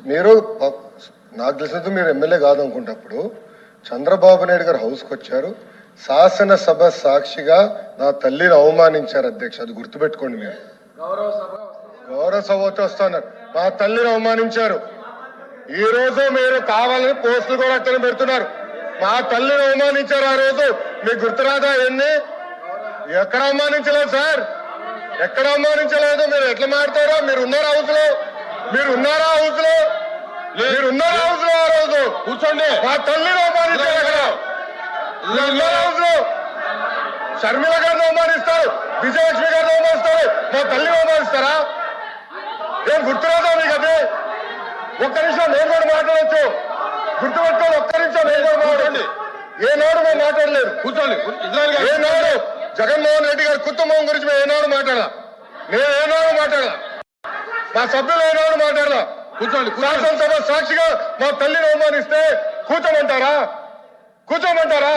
మీరు నాకు తెలిసినంత మీరు ఎమ్మెల్యే కాదనుకుంటప్పుడు చంద్రబాబు నాయుడు గారు హౌస్కి వచ్చారు. శాసనసభ సాక్షిగా నా తల్లిని అవమానించారు అధ్యక్ష. అది గుర్తుపెట్టుకోండి మీరు. గౌరవ సభతో వస్తున్నారు మా తల్లిని అవమానించారు. ఈ రోజు మీరు కావాలని పోస్టులు కూడా అట్టని పెడుతున్నారు. మా తల్లిని అవమానించారు ఆ రోజు. మీకు గుర్తురాదా ఎన్ని ఎక్కడ అవమానించలేదు సార్. ఎక్కడ అవమానించలేదు. మీరు ఎట్లా మాడతారో మీరు ఉన్నారా హౌస్లో మీరు ఉన్నారా హౌస్లో మీరు ఉన్నారా హౌస్లో ఆ రోజు? కూర్చోండి. మా తల్లిని అక్కడ ఉన్నారా హౌస్లో షర్మిల గారిని అవమానిస్తారు విజయలక్ష్మి గారిని అవమానిస్తారు మా తల్లిని అవమానిస్తారా? ఏం గుర్తురాదా మీకు అది? ఒక్క నిమిషం నేను కూడా మాట్లాడచ్చు. గుర్తుపెట్టుకోండి ఒక్క నిమిషం నేను కూడా మాట్లాడండి ఏనాడు మేము మాట్లాడలేదు. కూర్చోండి. ఏనాడు జగన్మోహన్ రెడ్డి గారి కుటుంబం గురించి మేము ఏనాడు మాట్లాడాల? నేను ఏనాడు మాట్లాడాల? మా సభ్యులు ఏనాడు మాట్లాడాల కూర్చోండి కూర్చోండి. శాసనసభ సాక్షిగా మా తల్లిని అవమానిస్తే కూర్చోమంటారా? కూర్చోమంటారా?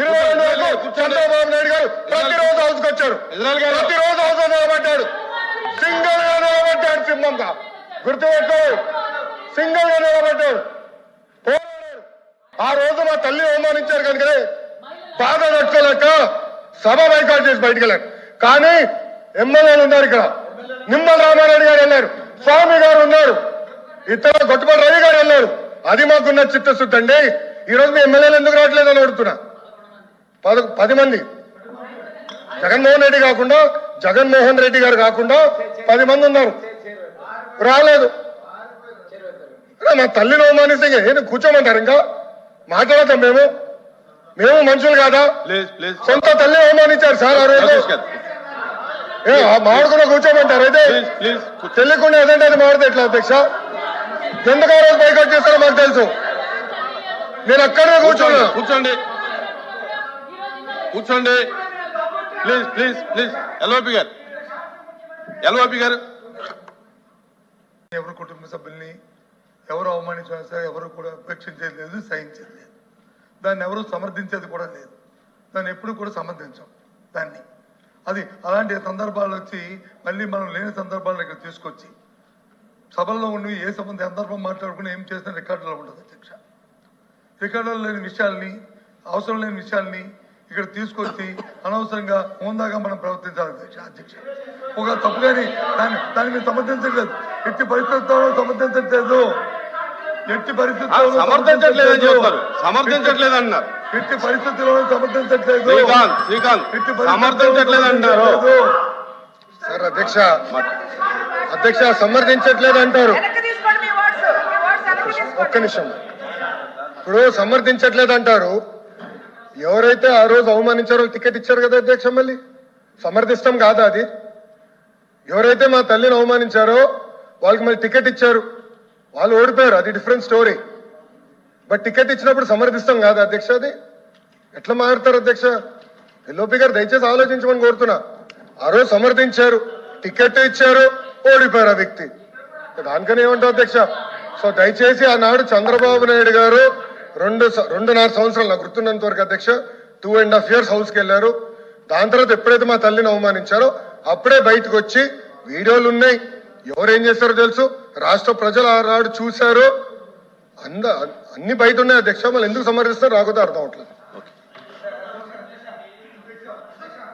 ఇరవై రెండు వరకు చంద్రబాబు నాయుడు గారు ప్రతిరోజు హౌస్కి వచ్చారు ప్రతిరోజు హౌస్ నిలబడ్డాడు. సింగిల్గా నిలబడ్డాడు సింహంగా. గుర్తుపెట్టు సింగిల్గా నిలబడ్డాడు. ఆ రోజు మా తల్లి అవమానించారు కనుకనే బాధ తట్టుకోలేక సభ బైకాట్ చేసి బయటికి వెళ్ళారు. కానీ ఎమ్మెల్యేలు ఉన్నారు ఇక్కడ. నిమ్మల వెళ్ళారు స్వామి గారు ఉన్నారు. ఇతర గొట్టుపల్లి రవి గారు వెళ్ళారు. అది మాకున్న చిత్తశుద్ధి అండి. ఈ రోజు మీ ఎమ్మెల్యేలు ఎందుకు రావట్లేదు అని అడుగుతున్నా. పద పది మంది. జగన్మోహన్ రెడ్డి కాకుండా జగన్మోహన్ రెడ్డి గారు కాకుండా పది మంది ఉన్నారు. రాలేదు. మా తల్లిని అవమానిస్తే ఏంది? కూర్చోమంటారు ఇంకా? మాట్లాడతాం మేము. మేము మనుషులు కాదా? సొంత తల్లి అవమానించారు సార్ ఆ రోజు. మామిడికుండా కూర్చోమంటారు. అయితే తెలియకుండా ఏదంటే అది మాడితే ఎట్లా అధ్యక్ష? ఎందుకు ఆ రోజు బైకౌట్ చేస్తారో మాకు తెలుసు. నేను అక్కడే కూర్చోండి కూర్చోండి. కూర్చోండి. ప్లీజ్ ప్లీజ్ ప్లీజ్ ఎల్ఓపి గారు. ఎల్ఓపి గారు. ఎవరు కుటుంబ సభ్యుల్ని ఎవరు అవమానించినా సరే ఎవరు కూడా ఉపేక్షించేది లేదు సహించేది లేదు. దాన్ని ఎవరు సమర్థించేది కూడా లేదు. దాన్ని ఎప్పుడు కూడా సమర్థించం. దాన్ని. అది అలాంటి సందర్భాలు వచ్చి మళ్ళీ మనం లేని సందర్భాలను ఇక్కడ తీసుకొచ్చి సభల్లో ఉండి ఏ సంబంధ సందర్భం మాట్లాడుకుని ఏం చేసిన రికార్డులో ఉండదు అధ్యక్ష. రికార్డులో లేని విషయాల్ని అవసరం లేని విషయాల్ని ఇక్కడ తీసుకొచ్చి అనవసరంగా హోందాగా మనం ప్రవర్తించాలి అధ్యక్ష అధ్యక్ష. ఒక తప్పులేని దాన్ని దాన్ని మేము సమర్థించట్లేదు. ఎట్టి పరిస్థితుల్లో సమర్థించట్లేదు. ఎట్టి పరిస్థితుల్లో సమర్థించట్లేదని చెప్తారు. సమర్థించట్లేదు అన్నారు ఎట్టి పరిస్థితుల్లో సమర్థించట్లేదు. శ్రీకాంత్ శ్రీకాంత్ సమర్థించట్లేదు. అంటారు. సార్ అధ్యక్ష అధ్యక్ష సమర్థించట్లేదు అంటారు ఒక్క నిమిషం. ఇప్పుడు సమర్థించట్లేదు అంటారు ఎవరైతే ఆ రోజు అవమానించారో టికెట్ ఇచ్చారు కదా అధ్యక్ష మళ్ళీ? సమర్థిస్తాం కాదా అది? ఎవరైతే మా తల్లిని అవమానించారో వాళ్ళకి మళ్ళీ టికెట్ ఇచ్చారు. వాళ్ళు ఓడిపోయారు అది డిఫరెంట్ స్టోరీ. బట్ టికెట్ ఇచ్చినప్పుడు సమర్థిస్తాం కాదా అధ్యక్ష అది? ఎట్లా మారుతారు అధ్యక్ష? ఎల్ఓపి గారు దయచేసి ఆలోచించమని కోరుతున్నా. ఆ రోజు సమర్థించారు టికెట్ ఇచ్చారు ఓడిపోయారు ఆ వ్యక్తి. దానికని ఏమంటావు అధ్యక్ష? సో దయచేసి ఆనాడు చంద్రబాబు నాయుడు గారు రెండు రెండున్నర సంవత్సరాలు నాకు గుర్తున్నంత వరకు అధ్యక్ష టూ అండ్ హాఫ్ ఇయర్స్ హౌస్కి వెళ్ళారు. దాని తర్వాత ఎప్పుడైతే మా తల్లిని అవమానించారో అప్పుడే బయటకు వచ్చి వీడియోలు ఉన్నాయి. ఎవరేం చేస్తారో తెలుసు. రాష్ట్ర ప్రజలు ఆనాడు చూశారు. అంద అన్ని బయట ఉన్నాయి అధ్యక్ష. మళ్ళీ ఎందుకు సమర్థిస్తారు? రాకపోతే అర్థం అవట్లేదు.